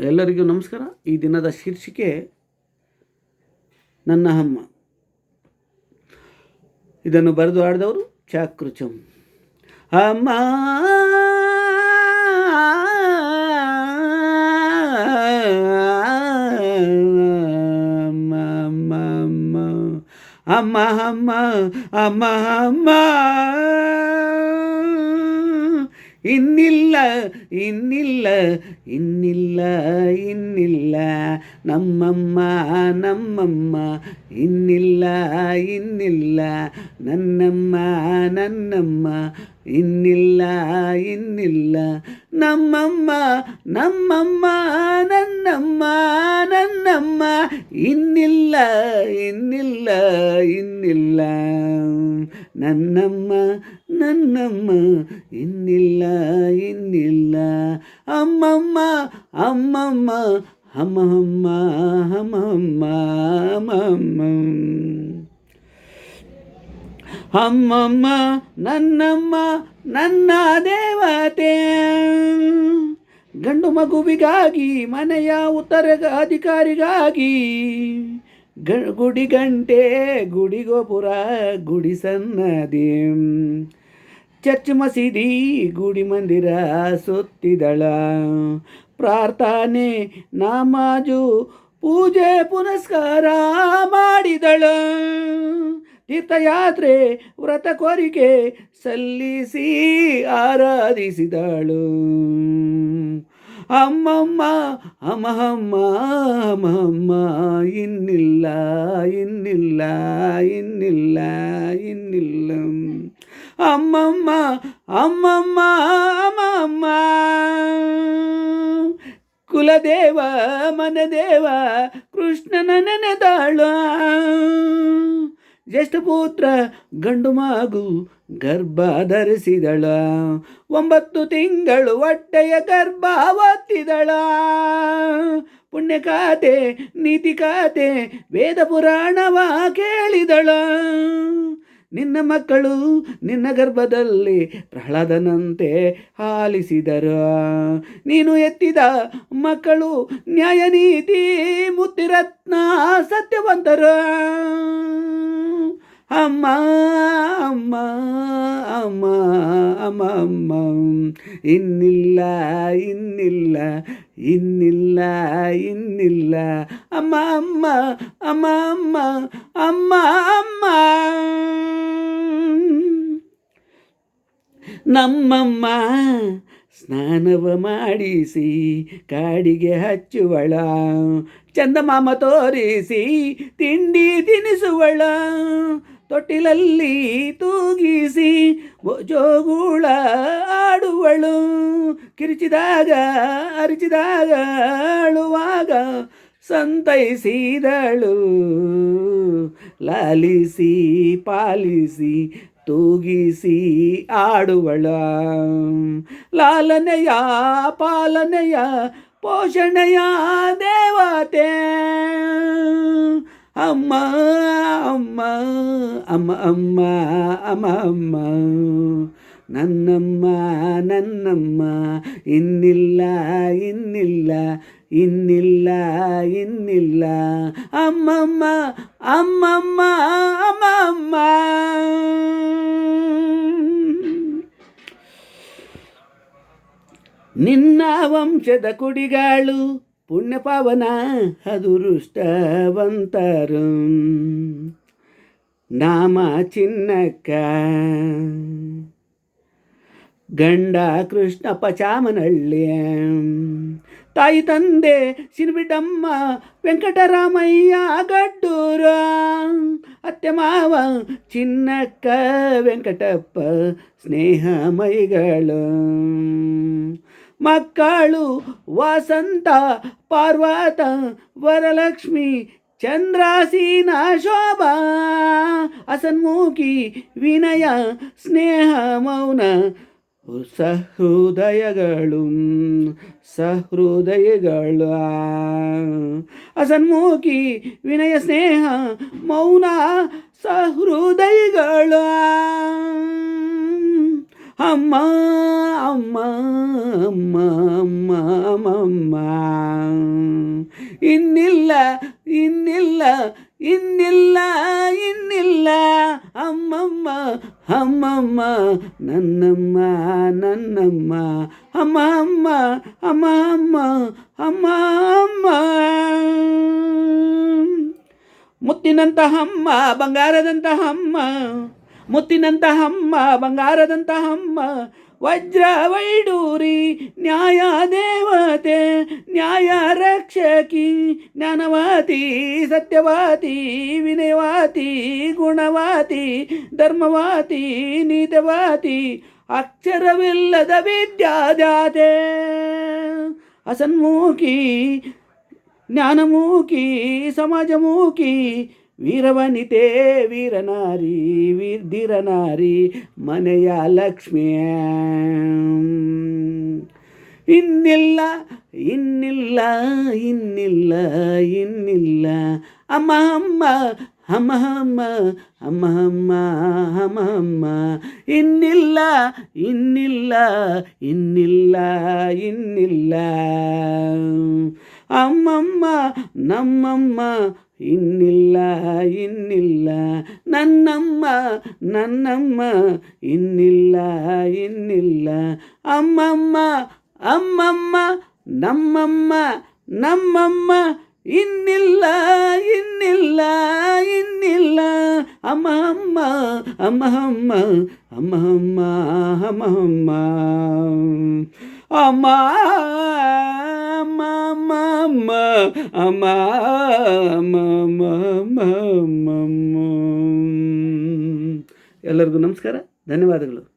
ಎಲ್ಲರಿಗೂ ನಮಸ್ಕಾರ. ಈ ದಿನದ ಶೀರ್ಷಿಕೆ, ನನ್ನ ಅಮ್ಮ. ಇದನ್ನು ಬರೆದು ಆಡಿದವರು ಚಾಕೃಚಂ. ಅಮ್ಮ ಅಮ್ಮ ಅಮ್ಮ ಅಮ್ಮ ಅಮ್ಮ ಅಮ್ಮ. ಅಮ್ಮ ಇನ್ನಿಲ್ಲ ಇನ್ನಿಲ್ಲ ಇನ್ನಿಲ್ಲ ಇನ್ನಿಲ್ಲ ನಮ್ಮಮ್ಮ ನಮ್ಮಮ್ಮ ಇನ್ನಿಲ್ಲ ಇನ್ನಿಲ್ಲ ನನ್ನಮ್ಮ ನನ್ನಮ್ಮ ಇನ್ನಿಲ್ಲ ಇನ್ನಿಲ್ಲ ನಮ್ಮಮ್ಮ ನಮ್ಮಮ್ಮ ನನ್ನಮ್ಮ ನನ್ನಮ್ಮ ಇನ್ನಿಲ್ಲ ಇನ್ನಿಲ್ಲ ಇನ್ನಿಲ್ಲ ನನ್ನಮ್ಮ ನನ್ನಮ್ಮ, ಇನ್ನಿಲ್ಲ ಇನ್ನಿಲ್ಲ. ಅಮ್ಮಮ್ಮ ಅಮ್ಮಮ್ಮ ಹಮ್ಮಮ್ಮ ಹಮ್ಮಮ್ಮ ಅಮ್ಮಮ್ಮ ಅಮ್ಮಮ್ಮ ನನ್ನಮ್ಮ, ನನ್ನ ದೇವತೆ. ಗಂಡು ಮಗುವಿಗಾಗಿ, ಮನೆಯ ಉತ್ತರ ಅಧಿಕಾರಿಗಾಗಿ ಗುಡಿ ಗಂಟೆ ಗುಡಿ ಗೋಪುರ ಗುಡಿ ಸನ್ನದಿ. ಚರ್ಚ್ ಮಸೀದಿ ಗುಡಿ ಮಂದಿರ ಸುತ್ತಿದಳ. ಪ್ರಾರ್ಥನೆ, ನಮಾಜು, ಪೂಜೆ, ಪುನಸ್ಕಾರ ಮಾಡಿದಳ. ತೀರ್ಥಯಾತ್ರೆ, ವ್ರತ ಕೋರಿಕೆ ಸಲ್ಲಿಸಿ ಆರಾಧಿಸಿದಳು. ಅಮ್ಮಮ್ಮ ಅಮ್ಮಮ್ಮ ಅಮ್ಮಮ್ಮ ಇನ್ನಿಲ್ಲ ಇನ್ನಿಲ್ಲ ಇನ್ನಿಲ್ಲ ಇನ್ನಿಲ್ಲ ಅಮ್ಮಮ್ಮ ಅಮ್ಮಮ್ಮ ಅಮ್ಮಮ್ಮ ಕುಲದೇವ ಮನದೇವ ಕೃಷ್ಣನ ನೆನೆದಾಳ ಜ್ಯೇಷ್ಠಪುತ್ರ ಗಂಡು ಮಗು ಗರ್ಭ ಧರಿಸಿದಳ. ಒಂಬತ್ತು ತಿಂಗಳು ಹೊಟ್ಟೆಯ ಗರ್ಭ ಒತ್ತಿದಳ ಪುಣ್ಯಕಾತೆ ನೀತಿ ಖಾತೆ, ವೇದ ಪುರಾಣವ ಕೇಳಿದಳ. ನಿನ್ನ ಮಕ್ಕಳು ನಿನ್ನ ಗರ್ಭದಲ್ಲಿ ಪ್ರಹ್ಲಾದನಂತೆ ಆಲಿಸಿದರು ನೀನು ಎತ್ತಿದ ಮಕ್ಕಳು ನ್ಯಾಯ ನೀತಿ ಮುತ್ತಿರತ್ನ ಸತ್ಯವಂತರು. ಅಮ್ಮ ಅಮ್ಮ ಅಮ್ಮ ಅಮ್ಮ ಅಮ್ಮ. ಇನ್ನಿಲ್ಲ ಇನ್ನಿಲ್ಲ ಇನ್ನಿಲ್ಲ ಇನ್ನಿಲ್ಲ. ಅಮ್ಮ ಅಮ್ಮ ಅಮ್ಮ ಅಮ್ಮ ನಮ್ಮಮ್ಮ, ಸ್ನಾನವ ಮಾಡಿಸಿ, ಕಾಡಿಗೆ ಹಚ್ಚುವಳ. ಚಂದಮಾಮ ತೋರಿಸಿ, ತಿಂಡಿ ತಿನಿಸುವಳ. ತೊಟ್ಟಿಲಲ್ಲಿ ತೂಗಿಸಿ ಜೋಗುಳ ಆಡುವಳು. ಕಿರಿಚಿದಾಗ, ಅರಿಚಿದಾಗ, ಅಳುವಾಗ ಸಂತೈಸಿದಳು ಲಾಲಿಸಿ ಪಾಲಿಸಿ ತೂಗಿಸಿ ಆಡುವಳ. ಲಾಲನೆಯ ಪಾಲನೆಯ ಪೋಷಣೆಯ ದೇವತೆ. ಅಮ್ಮ ಅಮ್ಮ ಅಮ್ಮ ಅಮ್ಮ ಅಮ್ಮ ಅಮ್ಮ. ನನ್ನಮ್ಮ ನನ್ನಮ್ಮ, ಇನ್ನಿಲ್ಲ ಇನ್ನಿಲ್ಲ ಇನ್ನಿಲ್ಲ ಇನ್ನಿಲ್ಲ ಅಮ್ಮಮ್ಮ ಅಮ್ಮಮ್ಮ ಅಮ್ಮಮ್ಮ ನಿನ್ನ ವಂಶದ ಕುಡಿಗಾಳು ಪುಣ್ಯ ಪಾವನ ಅದೃಷ್ಟವಂತರು ನಾಮ ಚಿನ್ನಕ್ಕ ಗಂಡ ಕೃಷ್ಣಪ್ಪ ಚಾಮನಹಳ್ಳಿ ತಾಯಿ ತಂದೆ ಸಿರಿಬಿಡಮ್ಮ ವೆಂಕಟರಾಮಯ್ಯ ಗಡ್ಡೂರ. ಅತ್ತೆ ಮಾವ ಚಿನ್ನಕ್ಕ ವೆಂಕಟಪ್ಪ ಸ್ನೇಹಮೈಗಳು ಮಕ್ಕಳು ವಸಂತ ಪಾರ್ವತ ವರಲಕ್ಷ್ಮಿ ಚಂದ್ರಾಸೀನ ಶೋಭಾ. ಅಸನ್ಮುಖಿ ವಿನಯ ಸ್ನೇಹ ಮೌನ ಸಹೃದಯಗಳು. ಸಹೃದಯಗಳು ಅಸನ್ಮುಖಿ ವಿನಯ ಸ್ನೇಹ ಮೌನ ಸಹೃದಯಗಳು. ಅಮ್ಮ ಅಮ್ಮ ಅಮ್ಮ ಅಮ್ಮ ಅಮ್ಮ ಇನ್ನಿಲ್ಲ ಇನ್ನಿಲ್ಲ ಇನ್ನಿಲ್ಲ ಇನ್ನಿಲ್ಲ. ಅಮ್ಮಮ್ಮ ಅಮ್ಮಮ್ಮ, ನನ್ನಮ್ಮ ನನ್ನಮ್ಮ. ಅಮ್ಮ ಅಮ್ಮ ಅಮ್ಮ ಅಮ್ಮ ಅಮ್ಮ ಅಮ್ಮ ಮುತ್ತಿನಂತಹ ಅಮ್ಮ ಬಂಗಾರದಂತಹ ಅಮ್ಮ. ಮುತ್ತಿನಂತಹ ಅಮ್ಮ ಬಂಗಾರದಂತಹ ಅಮ್ಮ, ವಜ್ರ ವೈಡೂರಿ, ನ್ಯಾಯ ದೇವತೆ, ನ್ಯಾಯ ರಕ್ಷಕಿ, ಜ್ಞಾನವಾತಿ, ಸತ್ಯವಾತಿ, ವಿನಯವಾತಿ, ಗುಣವಾತಿ, ಧರ್ಮವಾತಿ, ನೀತವಾತಿ, ಅಕ್ಷರವಿಲ್ಲದ ವಿದ್ಯಾದಾತೆ ಅಸನ್ಮುಖಿ ಜ್ಞಾನಮೂಕಿ, ಸಮಾಜಮೂಕಿ ವೀರವನಿತೆ ವೀರನಾರಿ ವೀರ್ಧಿರನಾರಿ ಮನೆಯ ಲಕ್ಷ್ಮಿಯ ಇನ್ನಿಲ್ಲ ಇನ್ನಿಲ್ಲ ಇನ್ನಿಲ್ಲ ಇನ್ನಿಲ್ಲ. ಅಮ್ಮ ಅಮ್ಮ ಅಮ್ಮ ಅಮ್ಮ ಅಮ್ಮ ಅಮ್ಮ ಅಮ್ಮ ಅಮ್ಮ. ಇನ್ನಿಲ್ಲ ಇನ್ನಿಲ್ಲ ಇನ್ನಿಲ್ಲ ಇನ್ನಿಲ್ಲ. ಅಮ್ಮಮ್ಮ, ನಮ್ಮಮ್ಮ ಇನ್ನಿಲ್ಲ ಇನ್ನಿಲ್ಲ ನನ್ನಮ್ಮ ನನ್ನಮ್ಮ ಇನ್ನಿಲ್ಲ ಇನ್ನಿಲ್ಲ ಅಮ್ಮಮ್ಮ ಅಮ್ಮಮ್ಮ ನಮ್ಮಮ್ಮ ನಮ್ಮಮ್ಮ ಇನ್ನಿಲ್ಲ ಇನ್ನಿಲ್ಲ ಇನ್ನಿಲ್ಲ ಅಮ್ಮ ಅಮ್ಮ ಅಮ್ಮ ಅಮ್ಮ ಅಮ್ಮ ಅಮ್ಮ ಅಮ್ಮ ಅಮ್ಮ ಅಮ್ಮ ಅಮ್ಮ ಎಲ್ಲರಿಗೂ ನಮಸ್ಕಾರ ಧನ್ಯವಾದಗಳು.